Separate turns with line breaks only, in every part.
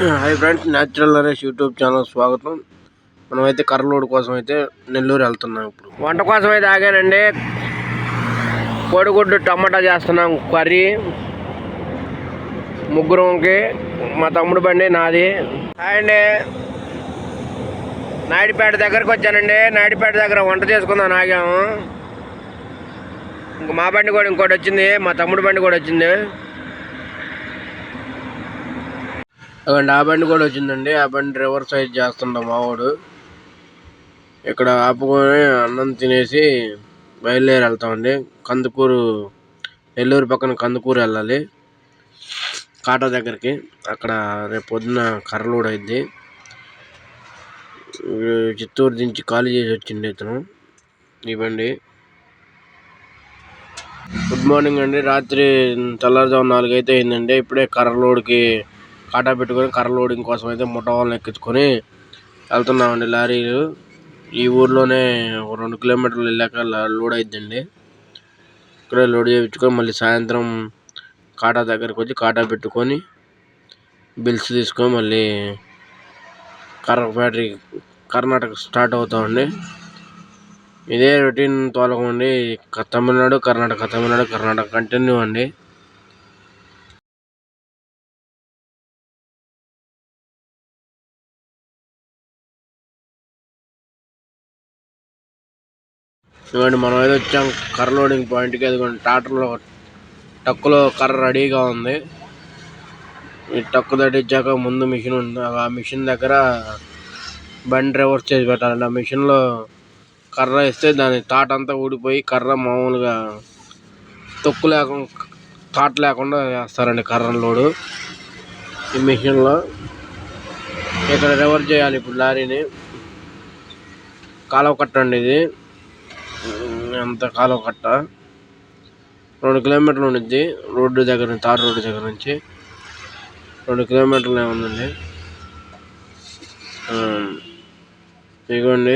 Hi friends natural Naresh YouTube channel స్వాగతం. మనమైతే కర్రలోడ్ కోసం అయితే నెల్లూరు వెళ్తున్నాం ఇప్పుడు. వంట కోసం అయితే ఆగానండి. కోడిగుడ్డు టమాటా చేస్తున్నాం కర్రీ ముగ్గురంకి మా తమ్ముడు బండి నాది. హాయ్ అండి. నాయుడుపేట దగ్గరకు వచ్చానండి. నాయుడుపేట దగ్గర వంట చేసుకుందాం ఆగాము. ఇంక మా బండి కూడా ఇంకోటి వచ్చింది మా తమ్ముడు బండి కూడా వచ్చింది. అదండి. ఆ బండి కూడా వచ్చిందండి. ఆ బండి రివర్స్ సైడ్ చేస్తుంటాం మావాడు ఇక్కడ ఆపుకొని అన్నం తినేసి బయలుదేరి వెళ్తామండి. కందుకూరు నెల్లూరు పక్కన కందుకూరు వెళ్ళాలి. కాటా దగ్గరికి. అక్కడ రేపు పొద్దున కర్రలోడ్ అయింది. చిత్తూరు దించి ఖాళీ చేసి వచ్చింది ఇతను ఈ బండి. గుడ్ మార్నింగ్ అండి. రాత్రి తెల్లారుజాము నాలుగు అయితే అయిందండి. ఇప్పుడే కర్రలోడ్కి కాటా పెట్టుకొని కర్ర లోడింగ్ కోసం అయితే ముఠ వాళ్ళని ఎక్కించుకొని వెళ్తున్నామండి లారీలు. ఈ ఊర్లోనే ఒక రెండు కిలోమీటర్లు వెళ్ళాక లోడ్ అయిద్దండి. ఇక్కడే లోడ్ చేయించుకొని మళ్ళీ సాయంత్రం కాటా దగ్గరకు వచ్చి కాటా పెట్టుకొని బిల్స్ తీసుకొని మళ్ళీ కర్ర ఫ్యాక్టరీ కర్ణాటక స్టార్ట్ అవుతామండి. ఇదే రొటీన్ తోలకం అండి. తమిళనాడు కర్ణాటక తమిళనాడు కర్ణాటక కంటిన్యూ అండి. ఇవ్వండి మనం ఏదో వచ్చాం కర్ర లోడింగ్ పాయింట్కి అదిగోండి ట్రాక్టర్లో టక్కులో కర్ర రెడీగా ఉంది. ఈ టక్కు దట్టించాక ముందు మిషన్ ఉంది. ఆ మిషన్ దగ్గర బండి రివర్స్ చేసి పెట్టాలండి. ఆ మిషన్లో కర్ర వేస్తే దాని తాట అంతా ఊడిపోయి కర్ర మామూలుగా తొక్కు లేకుండా తాట లేకుండా వేస్తారండి కర్ర లోడు. ఈ మిషన్లో ఇక్కడ రివర్స్ చేయాలి ఇప్పుడు లారీని. కాలువ కట్టండి ఇది. అంత కాలువ కట్ట. రెండు కిలోమీటర్లు ఉండిద్ది. రోడ్డు దగ్గర నుంచి తార్ రోడ్డు దగ్గర నుంచి. రెండు కిలోమీటర్లు ఉందండి. ఇదిగోండి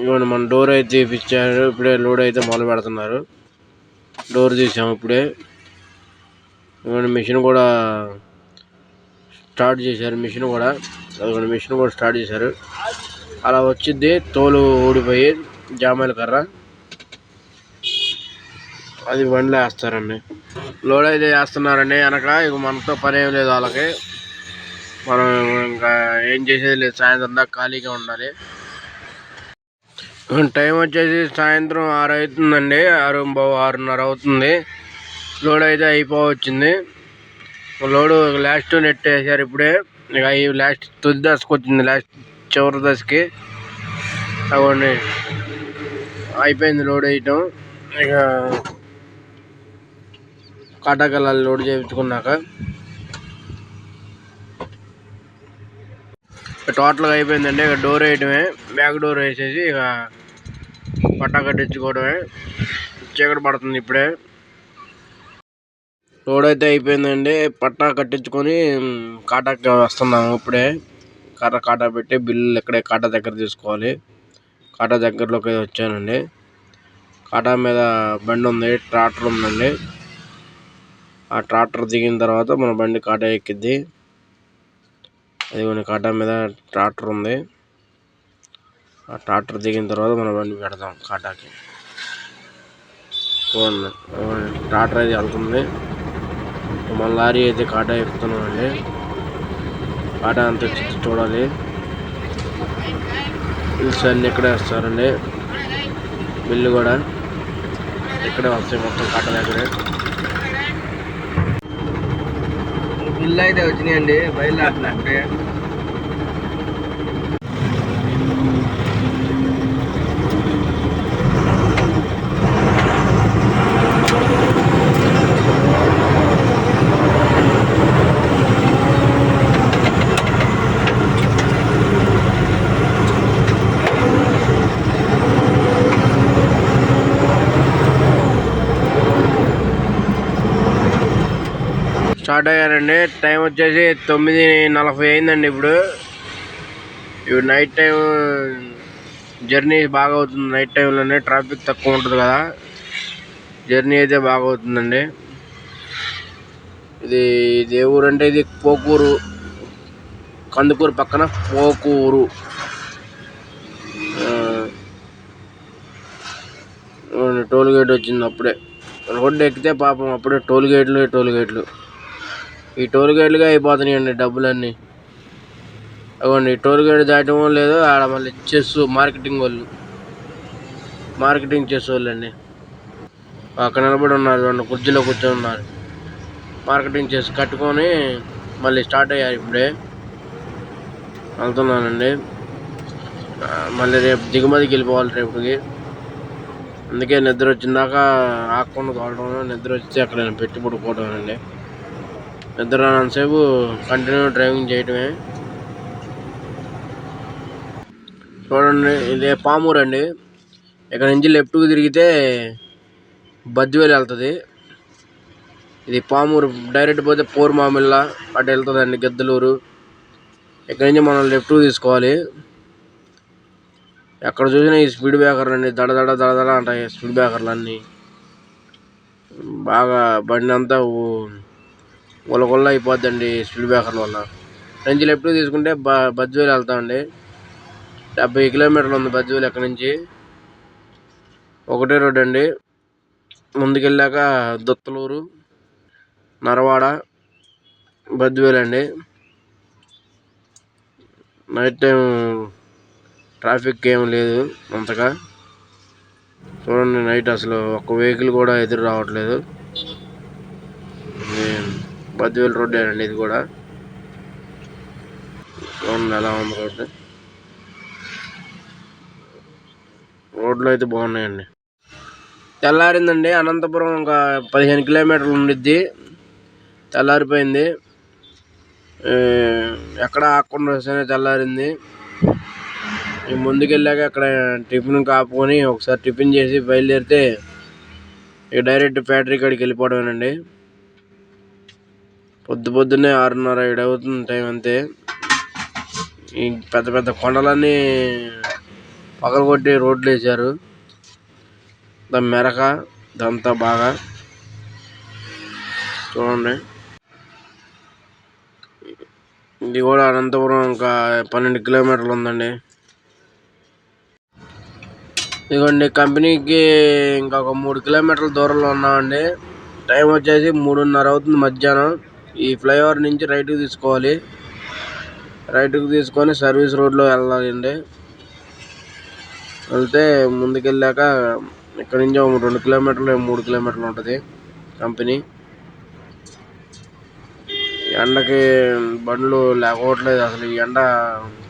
ఇగోండి. మన డోర్ అయితే తీపిచ్చారు. ఇప్పుడే లోడ్ అయితే మొదలు పెడుతున్నారు. డోర్ తీసాము ఇప్పుడే. ఇదిగోండి మిషన్ కూడా స్టార్ట్ చేశారు. మిషన్ కూడా అదొకటి మిషన్ కూడా స్టార్ట్ చేశారు. అలా వచ్చింది తోలు ఊడిపోయి జామాయిల కర్ర. అది బండ్లు వేస్తారండి. లోడ్ అయితే వేస్తున్నారండి. వెనక ఇక మనతో పని ఏం లేదు వాళ్ళకి. మనం ఇంకా ఏం చేసేది లేదు. సాయంత్రం దాకా ఖాళీగా ఉండాలి. టైం వచ్చేసి సాయంత్రం ఆరు అవుతుందండి. ఆరు ఆరున్నర అవుతుంది. లోడ్ అయితే అయిపోవచ్చింది. లోడు లాస్ట్ నెట్ వేసారు ఇప్పుడే. ఇక ఈ లాస్ట్ తొలి దశకు వచ్చింది. లాస్ట్ చివరి దశకి. అవన్నీ అయిపోయింది లోడ్ వేయటం. ఇక కాటాకల్లాలు లోడ్ చేయించుకున్నాక టోటల్గా అయిపోయిందండి ఇక డోర్ వేయటమే బ్యాక్ డోర్ వేసేసి ఇక పట్టా కట్టించుకోవడమే చీకటి పడుతుంది ఇప్పుడే. లోడ్ అయితే అయిపోయిందండి పట్టా కట్టించుకొని కాటాకి వస్తున్నాము ఇప్పుడే. కాటా కాటా పెట్టి బిల్లు ఇక్కడే కాటా దగ్గర తీసుకోవాలి. కాటా దగ్గరలోకి వచ్చానండి. కాటా మీద బండి ఉంది ట్రాక్టర్ ఉందండి. ఆ ట్రాక్టర్ దిగిన తర్వాత మన బండి కాటా ఎక్కిద్ది. అది కాటా మీద ట్రాక్టర్ ఉంది. ఆ ట్రాక్టర్ దిగిన తర్వాత మన బండి పెడదాం కాటాకి. చూడండి ట్రాక్టర్ అయితే వెళ్తుంది. మన లారీ అయితే కాటా ఎక్కుతున్నామండి. కాటా అంత చూడాలి. బిల్స్ అన్నీ ఇక్కడే వస్తారండి. బిల్లు కూడా ఇక్కడే వస్తాయి మొత్తం కాటా దగ్గరే. బిల్లు అయితే వచ్చినాయండి బయలుదేరుతున్నట్టే స్టార్ట్ అయ్యారండి టైం వచ్చేసి తొమ్మిది నలభై అయిందండి ఇప్పుడు. ఇప్పుడు నైట్ టైం జర్నీ బాగా అవుతుంది నైట్ టైంలోనే ట్రాఫిక్ తక్కువ ఉంటుంది కదా. జర్నీ అయితే బాగా అవుతుందండి ఇది ఇది ఊరు అంటే ఇది పోకూరు. కందుకూరు పక్కన పోకూరు. టోల్ గేట్ వచ్చింది అప్పుడే. రోడ్డు ఎక్కితే పాపం అప్పుడే టోల్ గేట్లు టోల్ గేట్లు. ఈ టోల్ గేట్లుగా అయిపోతున్నాయండి డబ్బులన్నీ. అవ్వండి టోల్ గేట్ దాటమో లేదో ఆడ మళ్ళీ చెస్ మార్కెటింగ్ వాళ్ళు. మార్కెటింగ్ చేసేవాళ్ళండి. వాళ్ళు అండి అక్కడ నిలబడి ఉన్నారు రెండు కుర్చీలో కూర్చొని ఉన్నారు. మార్కెటింగ్ చేసి కట్టుకొని మళ్ళీ స్టార్ట్ అయ్యారు ఇప్పుడే. వెళ్తున్నానండి. మళ్ళీ రేపు దిగుమతికి వెళ్ళిపోవాలి రేపుకి అందుకే నిద్ర వచ్చిందాక ఆకుండా తోడడం నిద్ర వస్తే అక్కడ పెట్టి పడుకోవడం అండి. నిద్ర రానంతసేపు కంటిన్యూ డ్రైవింగ్ చేయటమే. చూడండి ఇదే పామూరు అండి ఇక్కడ నుంచి లెఫ్ట్కి తిరిగితే బద్దివేలు వెళ్తుంది. ఇది పామూరు డైరెక్ట్ పోతే పోరుమామిళ్ళ అటు వెళ్తుందండి గద్దలూరు. ఇక్కడ నుంచి మనం లెఫ్ట్ తీసుకోవాలి. ఎక్కడ చూసినా ఈ స్పీడ్ బ్రేకర్లు అండి దడ దడ అంటాయి స్పీడ్ బ్రేకర్లు అన్నీ బాగా బండి అంతా ఉలగొల్ల అయిపోద్దండి స్పీడ్ బ్రేకర్ వల్ల. నుంచి లెఫ్ట్ తీసుకుంటే బ బద్దివేలు వెళ్తామండి. డెబ్బై కిలోమీటర్లు ఉంది బద్దివేలు ఎక్కడి నుంచి. ఒకటే రోడ్ అండి. ముందుకెళ్ళాక దొత్తలూరు నరవాడ బద్దివేలు అండి నైట్ టైం ట్రాఫిక్ ఏం లేదు అంతగా. చూడండి నైట్ అసలు ఒక్క వెహికల్ కూడా ఎదురు రావట్లేదు. పదివేలు రోడ్డే అండి ఇది కూడా చూడండి ఎలా ఉంది రోడ్డు రోడ్లు అయితే బాగున్నాయండి. తెల్లారిందండి అనంతపురం ఒక పదిహేను కిలోమీటర్లు ఉండిద్ది. తెల్లారిపోయింది. ఎక్కడ ఆకుండా వస్తేనే తెల్లారింది. ముందుకెళ్ళాక అక్కడ టిఫిన్ కాపుకొని ఒకసారి టిఫిన్ చేసి బయలుదేరితే ఇక డైరెక్ట్ ఫ్యాక్టరీ కాడికి వెళ్ళిపోవడమేనండి. పొద్దు పొద్దున్నే ఆరున్నర ఏడు అవుతుంది టైం అంతే. ఈ పెద్ద పెద్ద కొండలన్నీ పగలగొట్టి రోడ్లు వేశారు. దాని మెరక దంతా బాగా. చూడండి. ఇది కూడా అనంతపురం ఇంకా పన్నెండు కిలోమీటర్లు ఉందండి. ఇదిగోండి కంపెనీకి ఇంకా ఒక మూడు కిలోమీటర్ల దూరంలో ఉన్నామండి. టైం వచ్చేసి మూడున్నర అవుతుంది మధ్యాహ్నం. ఈ ఫ్లైఓవర్ నుంచి రైట్కి తీసుకోవాలి. రైట్కి తీసుకొని సర్వీస్ రోడ్లో వెళ్ళాలండి. వెళ్తే ముందుకెళ్ళాక ఇక్కడ నుంచి ఒక రెండు కిలోమీటర్లు మూడు కిలోమీటర్లు ఉంటుంది కంపెనీ. ఎండకి బండ్లు లేకపోవట్లేదు అసలు. ఈ ఎండ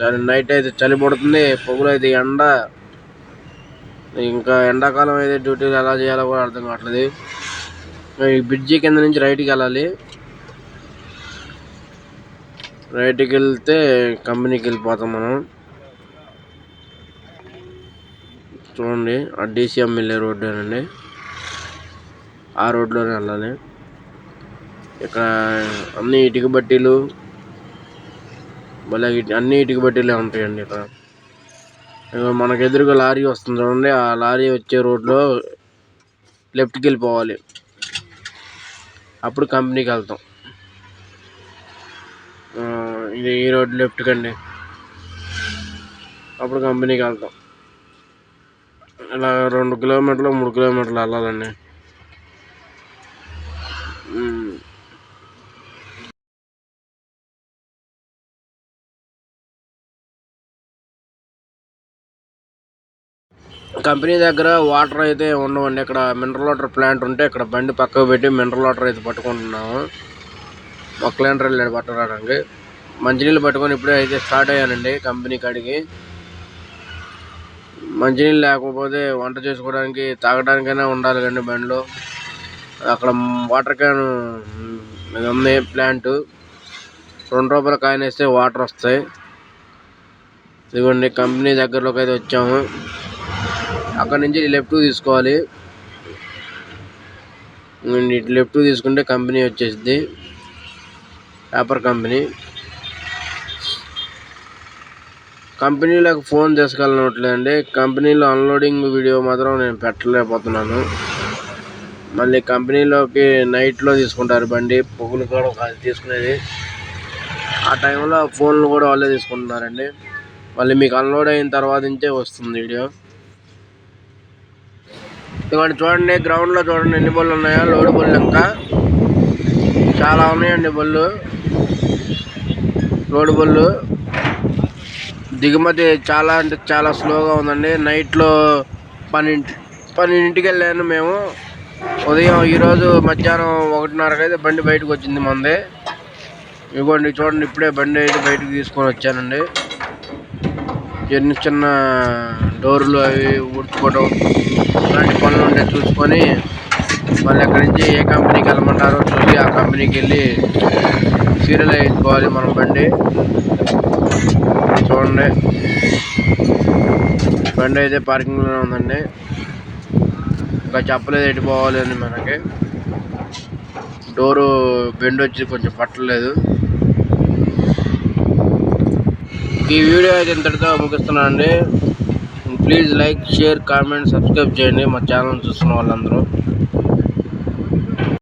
చలి నైట్ అయితే చలి పడుతుంది పొగులు అయితే ఎండ. ఇంకా ఎండాకాలం అయితే డ్యూటీలు ఎలా చేయాలో కూడా అర్థం కావట్లేదు. ఈ బ్రిడ్జి కింద నుంచి రైట్కి వెళ్ళాలి. రైట్కి వెళ్తే కంపెనీకి వెళ్ళిపోతాం మనం. చూడండి ఆ డీసీఎం వెళ్ళే రోడ్డేనండి. ఆ రోడ్లోనే వెళ్ళాలి. ఇక్కడ అన్ని ఇటుక బట్టీలు మళ్ళీ అన్ని ఇటుక బట్టీలే ఉంటాయండి ఇక్కడ. మనకు ఎదురుగా లారీ వస్తుంది చూడండి ఆ లారీ వచ్చే రోడ్లో లెఫ్ట్కి వెళ్ళిపోవాలి అప్పుడు కంపెనీకి వెళ్తాం ఇది ఈ రోడ్ లెఫ్ట్ కండి. అప్పుడు కంపెనీకి వెళ్తాం. ఇలా రెండు కిలోమీటర్లు మూడు కిలోమీటర్లు వెళ్ళాలండి. కంపెనీ దగ్గర వాటర్ అయితే ఉండవండి. ఇక్కడ మినరల్ వాటర్ ప్లాంట్ ఉంటే ఇక్కడ బండి పక్కకు పెట్టి మినరల్ వాటర్ అయితే పట్టుకుంటున్నాము. ఒక క్లీనర్ వెళ్ళాడు పట్టడానికి మంచినీళ్ళు పట్టుకొని ఇప్పుడే అయితే స్టార్ట్ అయ్యానండి కంపెనీ కాడికి. మంచినీళ్ళు లేకపోతే వంట చేసుకోవడానికి తాగడానికైనా ఉండాలి కానీ బండిలో. అక్కడ వాటర్ క్యాన్ ఇది ఉంది ప్లాంట్. రెండు రూపాయల కాయిన్ వేస్తే వాటర్ వస్తాయి. ఇదిగోండి కంపెనీ దగ్గరలోకి అయితే వచ్చాము. అక్కడ నుంచి లెఫ్ట్ తీసుకోవాలి. ఇటు లెఫ్ట్ తీసుకుంటే కంపెనీ వచ్చేసింది పేపర్ కంపెనీ. కంపెనీలకు ఫోన్ తీసుకెళ్ళనట్లేదండి కంపెనీలో అన్లోడింగ్ వీడియో మాత్రం నేను పెట్టలేకపోతున్నాను. మళ్ళీ కంపెనీలోకి నైట్లో తీసుకుంటారు బండి. పొగులు కూడా కాదు తీసుకునేది. ఆ టైంలో ఫోన్లు కూడా వాళ్ళే తీసుకుంటున్నారండి. మళ్ళీ మీకు అన్లోడ్ అయిన తర్వాత నుంచే వస్తుంది వీడియో. ఇవ్వండి చూడండి గ్రౌండ్లో చూడండి ఎన్ని బళ్ళు ఉన్నాయో. లోడు బళ్ళు ఇంకా చాలా ఉన్నాయండి బళ్ళు. లోడు బళ్ళు. దిగుమతి చాలా అంటే చాలా స్లోగా ఉందండి. నైట్లో పన్నెండు పన్నెండింటికి వెళ్ళాను మేము. ఉదయం ఈరోజు మధ్యాహ్నం ఒకటిన్నరకు అయితే బండి బయటకు వచ్చింది మంది. ఇదిగోండి చూడండి ఇప్పుడే బండి అయితే బయటకు తీసుకొని వచ్చానండి. చిన్న చిన్న డోర్లు అవి ఉడుచుకోవడం అలాంటి పనులు ఉంటే చూసుకొని మళ్ళీ అక్కడి నుంచి ఏ కంపెనీకి వెళ్ళమంటారో చూసి ఆ కంపెనీకి వెళ్ళి సీరియల్ వేసుకోవాలి మనం బండి. చూడండి. బండి అయితే పార్కింగ్లోనే ఉందండి. ఇంకా చెప్పలేదు ఎటు పోవాలి అని మనకి. డోరు బెండ్ వచ్చి కొంచెం పట్టలేదు. ఈ వీడియో అయితే ఇంతటితో ముగిస్తున్నా అండి please like share comment subscribe చేయండి మా ఛానల్ చూస్తున్న వాళ్ళందరూ.